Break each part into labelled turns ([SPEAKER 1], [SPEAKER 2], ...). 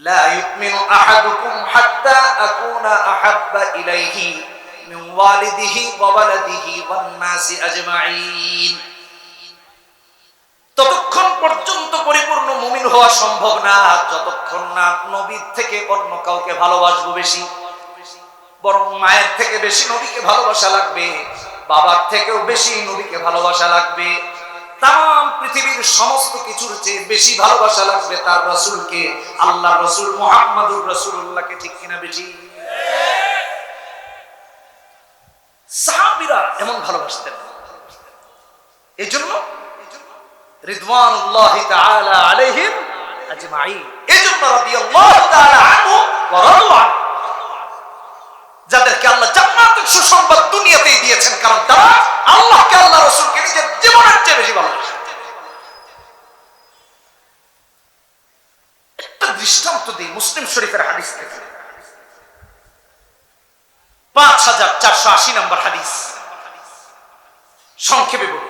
[SPEAKER 1] لا يؤمن أحدكم حتى أكون أحب إليه من والده وولده والناس أجمعين ততক্ষণ পর্যন্ত পরিপূর্ণ মুমিন হওয়া সম্ভব না যতক্ষণ না নবীর থেকে অন্য কাউকে ভালোবাসবো বেশি বরং মায়ের থেকে বেশি নবীকে ভালোবাসা লাগবে বাবার থেকেও বেশি নবীকে ভালোবাসা লাগবে তাম পৃথিবীর সমস্ত কিছুর চেয়ে বেশি ভালোবাসা লাগবে তার রসুলকে। আল্লাহ রসুল মোহাম্মদুর রসুল্লাহকে ঠিক কিনা বেশি? এমন ভালোবাসতেন। এই জন্য যাদেরকে আল্লাহ সুসংবাদ দুনিয়াতেই দিয়েছেন, কারণ তারা আল্লাহকে আল্লাহ রাসূলকে নিজের জীবনের চেয়ে বেশি ভালোবাসে একটা দৃষ্টান্ত দিই মুসলিম শরীফের হাদিস থেকে পাঁচ হাজার চারশো আশি নম্বর হাদিস। সংক্ষেপে বলি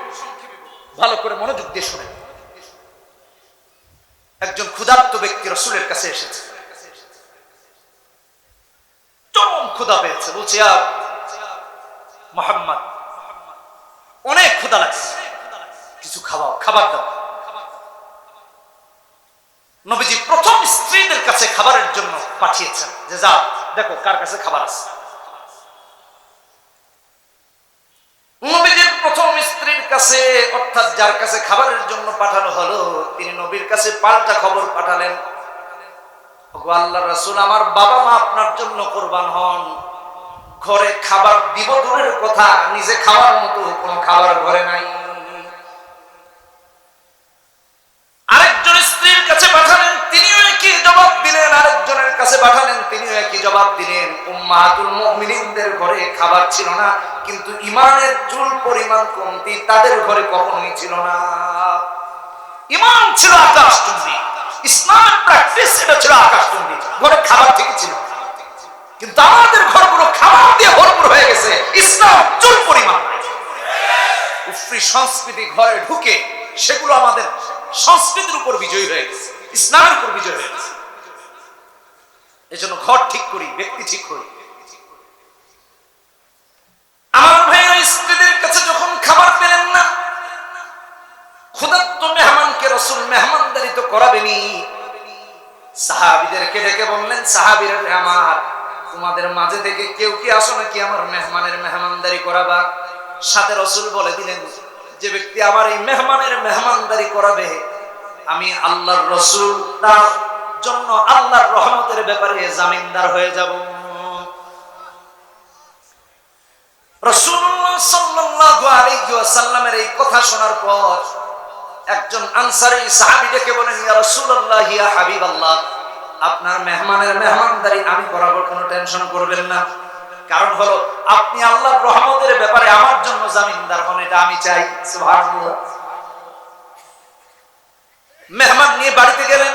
[SPEAKER 1] ভালো করে মনোযোগ দিয়ে একজন ক্ষুধার্ত ব্যক্তি রসুলের কাছে এসেছে। চরম ক্ষুধা পেয়েছে। বলছে আর মোহাম্মদ, অনেক ক্ষুধা লাগছে। কিছু খাওয়াও, খাবার দাও। নবীজি প্রথম স্ত্রীদের কাছে খাবারের জন্য পাঠিয়েছেন। যে যাও দেখো কার কাছে খাবার আছে নবীজির প্রথম স্ত্রীর কাছে, অর্থাৎ যার কাছে খাবারের জন্য পাঠানো হলো, তিনি নবীর কাছে পাল্টা খবর পাঠালেন। আল্লাহ রাসূল, আমার বাবা মা আপনার জন্য কোরবান হন। ঘরে খাবার দিব দূরের কথা, নিজে খাওয়ার মতো কোনো খাবার ঘরে নাই। আরেকজন স্ত্রীর কাছে পাঠালেন, তিনিও একই জবাব দিলেন। আরেকজনের কাছে পাঠালেন, তিনিও একই জবাব দিলেন। উম্মাহাতুল মুমিনিনদের ঘরে খাবার ছিল না, কিন্তু ইমানের চুল পরিমাণ কমতি তাদের ঘরে কখনোই ছিল না। ইমান ছিল আকাশচুম্বী, ইসলাম প্র্যাকটিস ছিল আকাশচুম্বী, ঘরে খাবার ঠিক ছিল। কিন্তু আমাদের ঘরগুলো খাবার দিয়ে ভরপুর হয়ে গেছে, ইসলাম চুল পরিমাণ। সংস্কৃতি ঘরে ঢুকে সেগুলো আমাদের সংস্কৃতির উপর বিজয়ী হয়ে গেছে, ইসলামের উপর বিজয় হয়ে গেছে। এজন্য ঘর ঠিক করি, ব্যক্তি ঠিক করি আমার ভাইয়েরা স্ত্রীদের কাছে যখন খাবার পেলেন না ক্ষুধার্ত মেহমানকে রসুল মেহমানদারি তো করাবেনি। সাহাবিদেরকে ডেকে বললেন, সাহাবিরা আমার তোমাদের মাঝে থেকে কেউ কি আসো নাকি আমার মেহমানের মেহমানদারি করাবা? সাথে রসুল বলে দিলেন, যে ব্যক্তি আমার এই মেহমানের মেহমানদারি করাবে, আমি আল্লাহর রসুল, তার জন্য আল্লাহর রহমতের ব্যাপারে জামিনদার হয়ে যাব। রসুল্লাহ সাল্লাল্লাহু আলাইহি ওয়াসাল্লামের এই কথা শোনার পর একজন আনসারী সাহাবী ডেকে বলেন, ইয়া রাসূলুল্লাহ, ইয়া হাবিবাল্লাহ, আপনার মেহমানের মেহমানদারি আমি করাবো কোনো টেনশন করবেন না। কারণ হলো, আপনি আল্লাহর রহমতের ব্যাপারে আমার জন্য জামিনদার হন, এটা আমি চাই। সুবহানাল্লাহ। মেহমান নিয়ে বাড়িতে গেলেন।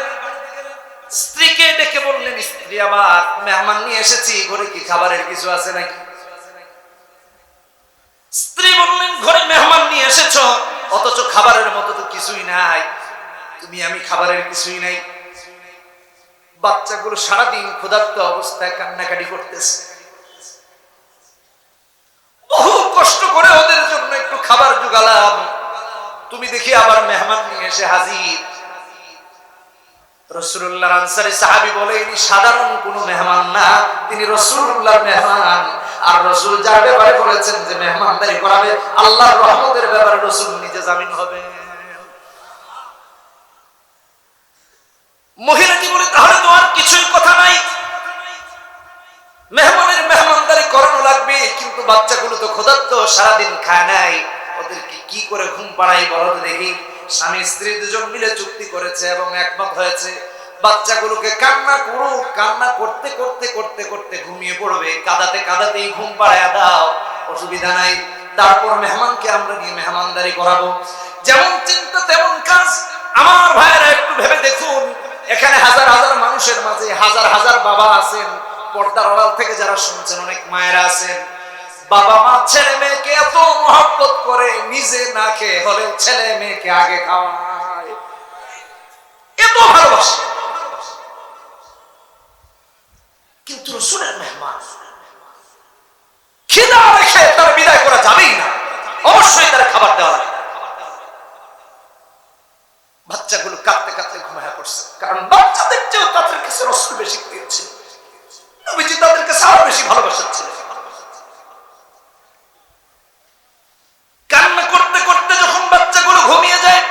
[SPEAKER 1] স্ত্রীকে ডেকে বললেন, স্ত্রী আমার, মেহমান নিয়ে এসেছি, ঘরে কি খাবারের কিছু আছে নাকি? স্ত্রী বললেন, ঘরে মেহমান নিয়ে এসেছ? অথচ খাবারের মতো তো কিছুই নাই। তুমি, আমি খাবারের কিছুই নাই। বাচ্চাগুলো সারাদিন ক্ষুধার্ত অবস্থায় কান্নাকাটি করতেছে। বহু কষ্ট করে ওদের জন্য একটু খাবার জোগালাম তুমি দেখি আবার মেহমান নিয়ে এসে হাজির। রসুল্লাহ আনসারি সাহাবি বলে, ইনি সাধারণ কোন মেহমান না, তিনি রসুল্লাহর মেহমান। আর রসুল যার ব্যাপারে বলেছেন যে মেহমানদারি করাবে, আল্লাহর রহমতের ব্যাপারে রসুল নিজে জামিন হবে। মহিলাটি বলে, তাহলে তো আর কিছুই কথা নাই। মেহমানের মেহমানদারি করানো লাগবে, কিন্তু বাচ্চাগুলো তো ক্ষুধার্ত, সারাদিন খায় নাই। ওদেরকে কি করে ঘুম পাড়াই বলো দেখি। স্বামী স্ত্রী দুজন মিলে চুক্তি করেছে এবং একমত হয়েছে। বাচ্চাগুলোকে কান্না করুক, কান্না করতে করতে করতে করতে ঘুমিয়ে পড়বে। কাদাতে কাদাতেই ঘুম পাড়ায় দাও। অসুবিধা নাই। তারপর মেহমানকে আমরা নিয়ে মেহমানদারি করাবো। যেমন চিন্তা, তেমন কাজ। আমার ভাইয়েরা একটু ভেবে দেখুন, এখানে হাজার হাজার মানুষের মাঝে হাজার হাজার বাবা আছেন। পর্দার আড়াল থেকে যারা শুনছেন, অনেক মায়েরা আছেন। বাবা মা, ছেলে মেয়েকে এত মহব্বত করে নিজে না খেয়ে হলেও ছেলে মেয়েকে আগে খাওয়ায়। এত ভালোবাসে কিন্তু রসুলের মেহমান খিদা রেখে তার বিদায় করা যাবেই না অবশ্যই তার খাবার দেওয়া লাগবে বাচ্চাগুলো কাঁদতে কাঁদতে ঘুমায় পড়ছে কারণ বাচ্চাদের চেয়েও তাদের কাছে রসুল বেশি প্রিয় ছিল নবীজি তাদের কাছে আরও বেশি ভালোবাসা ছিল কান্না করতে করতে যখন বাচ্চাগুলো ঘুমিয়ে যায়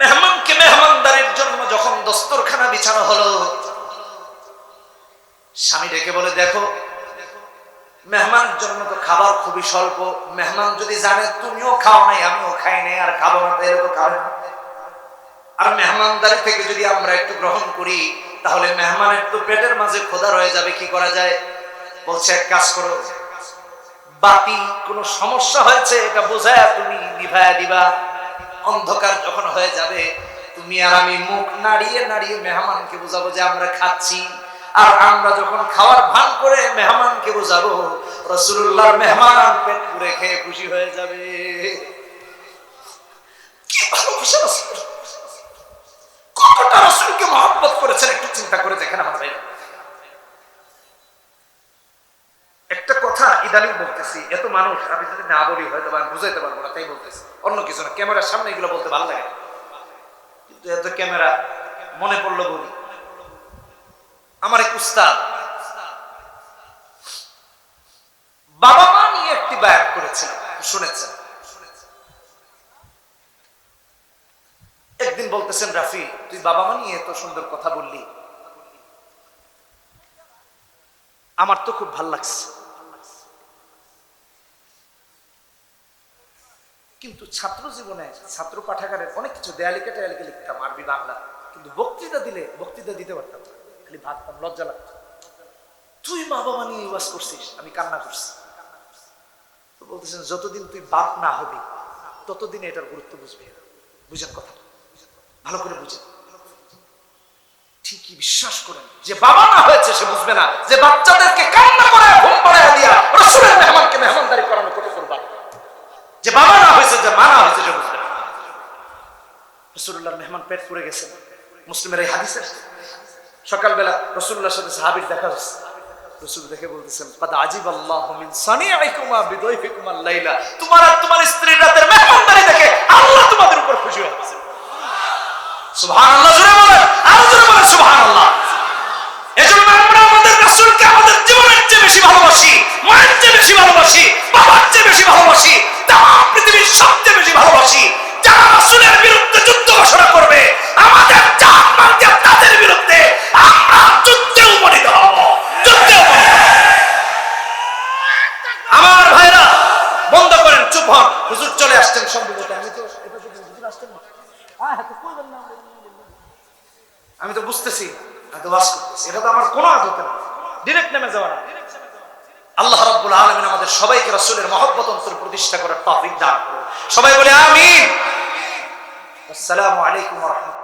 [SPEAKER 1] মেহমানকে মেহমানদারির জন্য যখন দস্তরখানা বিছানো হলো স্বামী ডেকে বলে, দেখো মেহমানের জন্য তো খাবার খুবই স্বল্প। মেহমান যদি জানে, তুমিও খাও নাই, আমিও খাই নাই, আর খাব না তো খাবে না আর মেহমানদারি থেকে যদি আমরা একটু গ্রহণ করি, তাহলে মেহমানের তো পেটের মাঝে খোদা রয়ে যাবে, কি করা যায়? বলছে, এক কাজ করো, বাতি কোনো সমস্যা হয়েছে, এটা বোঝায় তুমি নিভায়া দিবা। অন্ধকার যখন হয়ে যাবে, তুমি আর আমি মুখ নাড়িয়ে নাড়িয়ে মেহমানকে বোঝাবো যে আমরা খাচ্ছি। আর আমরা যখন খাওয়ার ভান করে মেহমানকে বোঝাবো রসুল্লাহর মেহমান পেট পুরে খেয়ে খুশি হয়ে যাবে। কতটা রসুলকে মহব্বত করেছেন একটু চিন্তা করে দেখেন একটা কথা ইদানিং বলতেছি, এত মানুষ, আমি যদি না বলি হয়তো আমি বুঝাইতে পারব না, তাই বলতেছি। অন্য কিছু না, ক্যামেরার সামনে এগুলো বলতে ভালো লাগে কিন্তু এত ক্যামেরা মনে পড়ল বলি। আমার এক উস্তাদ। বাবা মা নিয়ে একটি বায়ান করেছিলাম শুনেছেন? একদিন বলতেছেন, রাফি, তুই বাবা মা নিয়ে এত সুন্দর কথা বললি। আমার তো খুব ভালো লাগছে। কিন্তু ছাত্র জীবনে ছাত্র পাঠাগারের অনেক কিছু দেয়ালিকে টেয়ালিকে লিখতাম, আরবি, বাংলা। কিন্তু বক্তৃতা দিলে বক্তৃতা দিতে পারতাম না। খালি ভাবতাম লজ্জা লাগতো তুই মা বাবা নিয়ে ওয়াজ করছিস, আমি কান্না করছি। তো বলতেছেন, যতদিন তুই বাপ না হবি, ততদিন এটার গুরুত্ব বুঝবি না। বুঝেন কথা। ভালো করে বুঝেন ঠিকই বিশ্বাস করেন, যে বাবা না হয়েছে সে বুঝবে না, যে বাচ্চাদেরকে কান্না করে ঘুম পাড়ায় দিয়া রসুলের মেহমানকে মেহমানদারি করানো কত করবা। যে বাবা না হয়েছে, যে মা না হয়েছে, সে বুঝবে না। রসুল্লাহর মেহমান পেট পুড়ে গেছে। মুসলিমের এই হাদিসে সকালবেলা রসুল্লাহর সাথে সাহাবির দেখা হচ্ছে। রসুল দেখে বলতেছেন, কাদ আজিব আল্লাহ মিন সানিআইকুমা বিদয়ফিকুমা লাইলা। তোমার আর তোমার স্ত্রীর রাতের মেহমানদারি দেখে আল্লাহ তোমাদের উপর খুশি হয়েছে সুবহানাল্লাহ, জোরে বলেন, আরও জোরে বলেন, সুবহানাল্লাহ। এজন্য আমরা আমাদের রাসূলকে আমাদের জীবনের চেয়ে বেশি ভালোবাসি, মায়ের চেয়ে বেশি ভালোবাসি, বাবার চেয়ে বেশি ভালোবাসি তাম পৃথিবীর সবচেয়ে বেশি ভালোবাসি যারা রাসূলের বিরুদ্ধে যুদ্ধ ঘোষণা করবে আমাদের জান মাল দিয়ে তাদের বিরুদ্ধে আমরা যুদ্ধে উপনীত হব যুদ্ধে উপনীত হব। আমার ভাইরা বন্ধ করেন চুপ হন হুজুর চলে আসছেন সম্ভবত আমি তো এটা তো হুজুর আসছেন না হ্যাঁ হ্যাঁ তো কইবেন না আমি তো বুঝতেছি এটা তো আমার কোনো আদত না। ডিরেক্ট নেমে যাওয়া আল্লাহ আমাদের সবাইকে রাসূলের মহব্বত অন্তর প্রতিষ্ঠা করার তৌফিক দান সবাই বলে আমি আসসালামু আলাইকুম